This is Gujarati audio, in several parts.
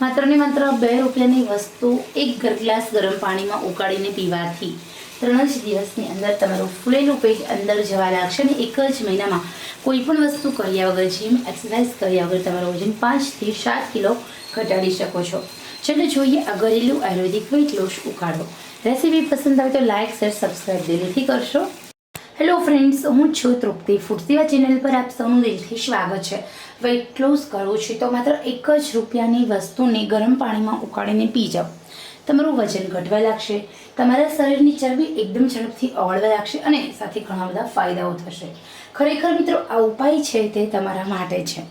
માત્ર ને માત્ર બે રૂપિયાની વસ્તુ એક ગ્લાસ ગરમ પાણીમાં ઉકાળીને પીવાથી ત્રણ જ દિવસની અંદર તમારું ફૂલેલું પેટ અંદર જવા લાગશે અને એક જ મહિનામાં કોઈ પણ વસ્તુ કર્યા વગર જીમ એક્સરસાઇઝ કર્યા વગર તમારું વજન પાંચથી સાત કિલો ઘટાડી શકો છો. ચલો જોઈએ આ ઘરેલું આયુર્વેદિક વેઇટ લોસ ઉકાળો. રેસીપી પસંદ આવે તો લાઇક શેર સબસ્ક્રાઈબ દિલથી કરશો. હેલો ફ્રેન્ડ્સ હું છું તૃપ્તિ. ફૂડ ચેનલ પર આપ સૌનું દિલથી સ્વાગત છે. વેઇટ લોસ કરવું છે તો માત્ર એક જ રૂપિયાની વસ્તુને ગરમ પાણીમાં ઉકાળીને પી જાઓ. તમારું વજન ઘટવા લાગશે. તમારા શરીરની ચરબી એકદમ ઝડપથી ઓગળવા લાગશે અને સાથે ઘણા બધા ફાયદાઓ થશે. ખરેખર મિત્રો, આ ઉપાય છે તે તમારા માટે છે.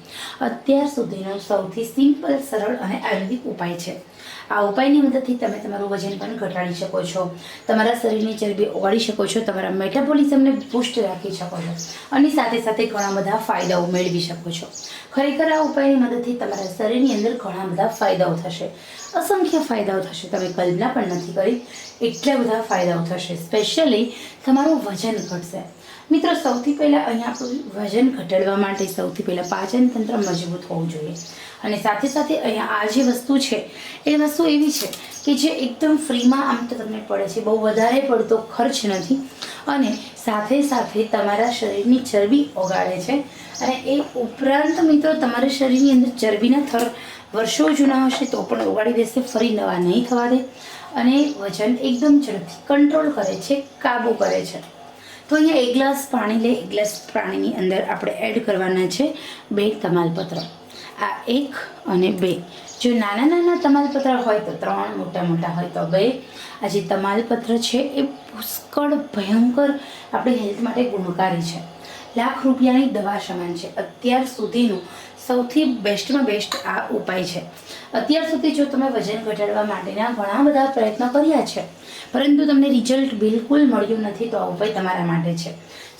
અત્યાર સુધીનો સૌથી સિમ્પલ, સરળ અને આયુર્વેદિક ઉપાય છે. આ ઉપાયની મદદથી તમે તમારું વજન પણ ઘટાડી શકો છો. તમારા શરીરની ચરબી ઓગાળી શકો છો. તમારા મેટાબોલિઝમને પુષ્ટ રાખી શકો છો. અને સાથે સાથે ઘણા બધા ફાયદાઓ મેળવી શકો છો. ખરેખર આ ઉપાયની મદદથી તમારા શરીરની અંદર ઘણા બધા ફાયદાઓ થશે. અસંખ્ય ફાયદાઓ થશે. તમે કલ્પના પણ નથી કરી. એટલા બધા ફાયદાઓ થશે. સ્પેશિયલી તમારું વજન ઘટશે. મિત્રો, સૌથી પહેલાં અહીંયા આપણું વજન ઘટાડવા માટે સૌથી પહેલાં પાચન તંત્ર મજબૂત હોવું જોઈએ. અને સાથે સાથે અહીંયા આ જે વસ્તુ છે, એ વસ્તુ એવી છે કે જે એકદમ ફ્રીમાં આમ તો તમને પડે છે, બહુ વધારે પડતો ખર્ચ નથી. અને સાથે સાથે તમારા શરીરની ચરબી ઓગાળે છે. અને એ ઉપરાંત મિત્રો, તમારા શરીરની અંદર ચરબીના થર વર્ષો જૂના હશે તો પણ ઓગાળી દેશે, ફરી નવા નહીં થવા દે. અને વજન એકદમ ઝડપથી કંટ્રોલ કરે છે, કાબુ કરે છે. તો અહીંયા એક ગ્લાસ પાણી લે, એક ગ્લાસ પાણીની અંદર આપણે એડ કરવાના છે બે તમાલપત્ર. આ એક અને બે. જો નાના નાના તમાલપત્ર હોય તો ત્રણ, મોટા મોટા હોય તો બે. આ જે તમાલપત્ર છે એ પુષ્કળ ભયંકર આપણી હેલ્થ માટે ગુણકારી છે. લાખ રૂપિયાની દવા સમાન છે. અત્યાર સુધીનું સૌથી બેસ્ટમાં બેસ્ટ આ ઉપાય છે. અત્યાર સુધી જો તમે વજન ઘટાડવા માટેના ઘણા બધા પ્રયત્નો કર્યા છે, પરંતુ તમને રિઝલ્ટ બિલકુલ મળ્યું નથી તો આ ઉપાય તમારા માટે છે.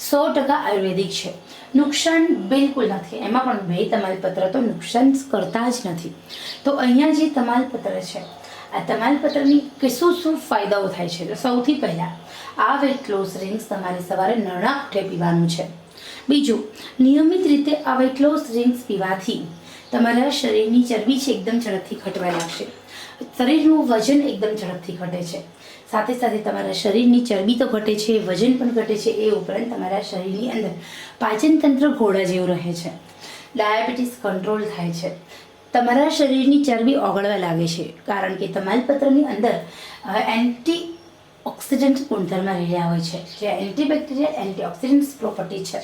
સો ટકા આયુર્વેદિક છે. નુકસાન બિલકુલ નથી. એમાં પણ બે તમાલપત્ર તો નુકસાન કરતા જ નથી. તો અહીંયા જે તમાલપત્ર છે આ તમાલપત્રની કે શું શું ફાયદાઓ થાય છે? તો સૌથી પહેલાં, આ વેટ લોસ રિંગ્સ તમારે સવારે નરણા ઉઠે પીવાનું છે. બીજું, નિયમિત રીતે આ વેટ લોસ રિંગ્સ પીવાથી તમારા શરીરની ચરબી છે એકદમ ઝડપથી ઘટવા લાગશે. શરીરનું વજન એકદમ ઝડપથી ઘટે છે. સાથે સાથે તમારા શરીરની ચરબી તો ઘટે છે, વજન પણ ઘટે છે, એ ઉપરાંત તમારા શરીરની અંદર પાચન તંત્ર ઘોડા જેવું રહે છે. ડાયાબિટીસ કંટ્રોલ થાય છે. તમારા શરીરની ચરબી ઓગળવા લાગે છે, કારણ કે તમાલપત્રની અંદર એન્ટી ઓક્સિડન્ટ ગુણધર્મ રહેલા હોય છે, જે એન્ટીબેક્ટેરિયલ એન્ટીઓક્સિડન્ટ પ્રોપર્ટી છે.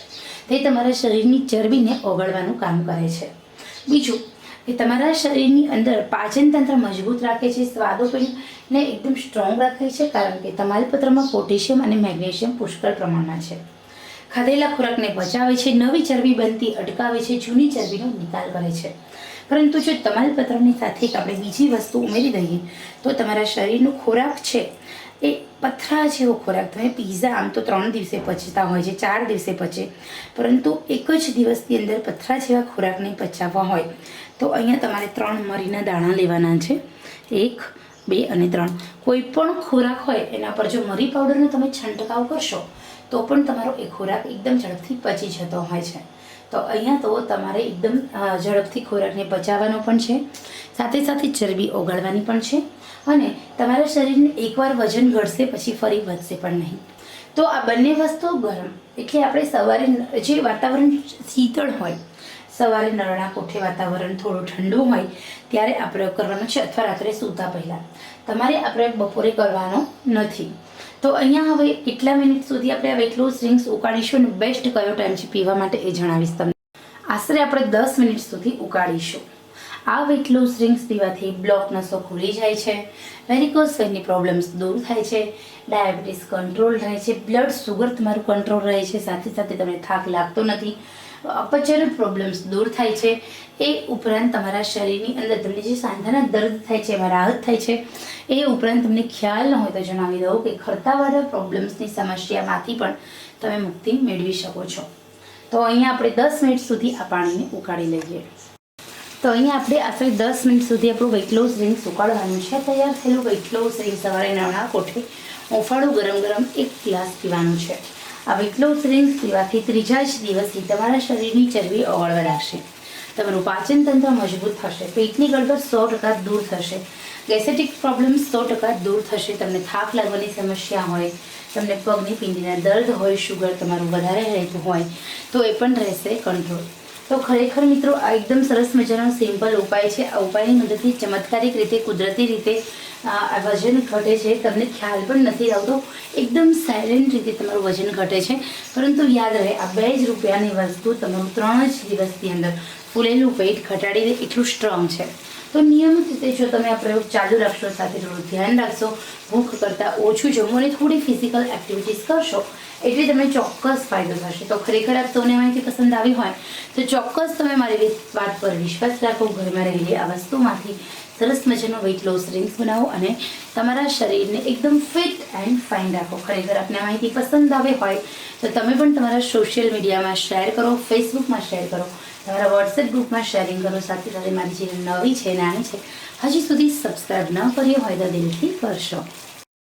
તે તમારા શરીરની ચરબીને ઓગળવાનું કામ કરે છે. બીજું કે તમારા શરીરની અંદર પાચન તંત્ર મજબૂત રાખે છે સ્વાદોપિંડને એકદમ સ્ટ્રોંગ રાખે છે, કારણ કે તમાલપત્રમાં પોટેશિયમ અને મેગ્નેશિયમ પુષ્કળ પ્રમાણમાં છે. ખાધેલા ખોરાકને બચાવે છે, નવી ચરબી બનતી અટકાવે છે, જૂની ચરબીનો નિકાલ કરે છે. પરંતુ જો તમાલપત્રની સાથે આપણે બીજી વસ્તુ ઉમેરી દઈએ, તો તમારા શરીરનો ખોરાક છે, એ પથરા જેવો ખોરાક. તમે પીઝા આમ તો ત્રણ દિવસે પચતા હોય છે, ચાર દિવસે પચે, પરંતુ એક જ દિવસની અંદર પથરા જેવા ખોરાકને પચાવવા હોય, તો અહીંયા તમારે ત્રણ મરીના દાણા લેવાના છે. એક, બે અને ત્રણ. કોઈ પણ ખોરાક હોય, એના પર જો મરી પાવડરનો તમે છંટકાવ કરશો, તો પણ તમારો એ ખોરાક એકદમ ઝડપથી પચી જતો હોય છે. તો અહીંયા તો તમારે એકદમ ઝડપથી ખોરાકને પચાવવાનો પણ છે. સાથે સાથે ચરબી ઓગાળવાની પણ છે. અને તમારા શરીરને એકવાર વજન ઘટશે પછી ફરી વધશે પણ નહીં. તો આ બંને વસ્તુ ગરમ. એટલે આપણે સવારે જે વાતાવરણ શીતળ હોય સવારે નરણા કોઠે વાતાવરણ થોડું ઠંડુ હોય ત્યારે આ પ્રયોગ કરવાનો છે અથવા રાત્રે સૂતા પહેલાં. તમારે આ પ્રયોગ બપોરે કરવાનો નથી. તો અહીંયા હવે કેટલા મિનિટ સુધી આપણે આ વેટ લોસ ડ્રિંક્સ ઉકાળીશું અને બેસ્ટ કયો ટાઈમ છે પીવા માટે એ જણાવીશ તમને. આશરે આપણે દસ મિનિટ સુધી ઉકાળીશું. આ વેટ લોસ ડ્રિંક્સ પીવાથી બ્લોક નસો ખુલી જાય છે. વેરિકોઝ વેનની પ્રોબ્લેમ્સ દૂર થાય છે. ડાયાબિટીસ કંટ્રોલ રહે છે. બ્લડ સુગર તમારું કંટ્રોલ રહે છે. સાથે સાથે તમને થાક લાગતો નથી. અપચર પ્રોબ્લેમ્સ દૂર થાય છે. એ ઉપરાંત તમારા શરીરની અંદર તમને જે સાંધાના દર્દ થાય છે, એમાં રાહત થાય છે. એ ઉપરાંત તમને ખ્યાલ ન હોય તો જણાવી દઉં કે ખરતાવાળા પ્રોબ્લેમ્સની સમસ્યામાંથી પણ તમે મુક્તિ મેળવી શકો છો. તો અહીંયા આપણે દસ મિનિટ સુધી આ પાણીને ઉકાળી લઈએ. તો અહીંયા આપણે આશરે દસ મિનિટ સુધી આપણું વેઇટ લોસ સુકાડવાનું છે. તૈયાર થયેલું વેઇટ લોસ ડ્રિંક સવારે નાણાં કોઠે ઓફાળું ગરમ ગરમ એક ગ્લાસ પીવાનું છે. આ વેઇટ લોસ પીવાથી ત્રીજા જ દિવસથી તમારા શરીરની ચરબી ઓગળવા લાગશે તમારું પાચન તંત્ર મજબૂત થશે. પેટની ગડબડ સો ટકા દૂર થશે. ગેસેટિક પ્રોબ્લેમ સો ટકા દૂર થશે. તમને થાક લાગવાની સમસ્યા હોય, તમને પગની પિંડીના દર્દ હોય શુગર તમારું વધારે રહેતું હોય, તો એ પણ રહેશે કંટ્રોલ તો ખરેખર મિત્રો, આ એકદમ સરસ મજાનો સિમ્પલ ઉપાય છે. આ ઉપાયની મદદથી ચમત્કારિક રીતે, કુદરતી રીતે વજન ઘટે છે. તમને ખ્યાલ પણ નથી આવતો. એકદમ સાયલેન્ટ રીતે તમારું વજન ઘટે છે. પરંતુ યાદ રહે, આ બે જ રૂપિયાની વસ્તુ તમારું ત્રણ જ દિવસની અંદર ફૂલેલું પેટ ઘટાડીને એટલું સ્ટ્રોંગ છે. તો નિયમિત રીતે જો તમે આ પ્રયોગ ચાલુ રાખશો, સાથે થોડું ધ્યાન રાખશો, ભૂખ કરતાં ઓછું જમવું અને થોડી ફિઝિકલ એક્ટિવિટીઝ કરશો, એટલે તમને ચોક્કસ ફાયદો થશે. તો ખરેખર આપ સૌને માહિતી પસંદ આવી હોય, તો ચોક્કસ તમે મારી વાત પર વિશ્વાસ રાખો, ઘરમાં રહેલી આ વસ્તુમાંથી સરસ મજાનો વેઇટ લોસ ડ્રિંક્સ બનાવો અને તમારા શરીરને એકદમ ફિટ એન્ડ ફાઇન રાખો. ખરેખર આપને માહિતી પસંદ આવે હોય, તો તમે પણ તમારા સોશિયલ મીડિયામાં શેર કરો ફેસબુકમાં શેર કરો તમારા વોટ્સએપ ગ્રુપમાં શેરિંગ કરો સાથે સાથે મારી જે નવી છે, નાની છે, હજી સુધી સબસ્ક્રાઈબ ન કર્યો હોય તો દિલથી કરશો.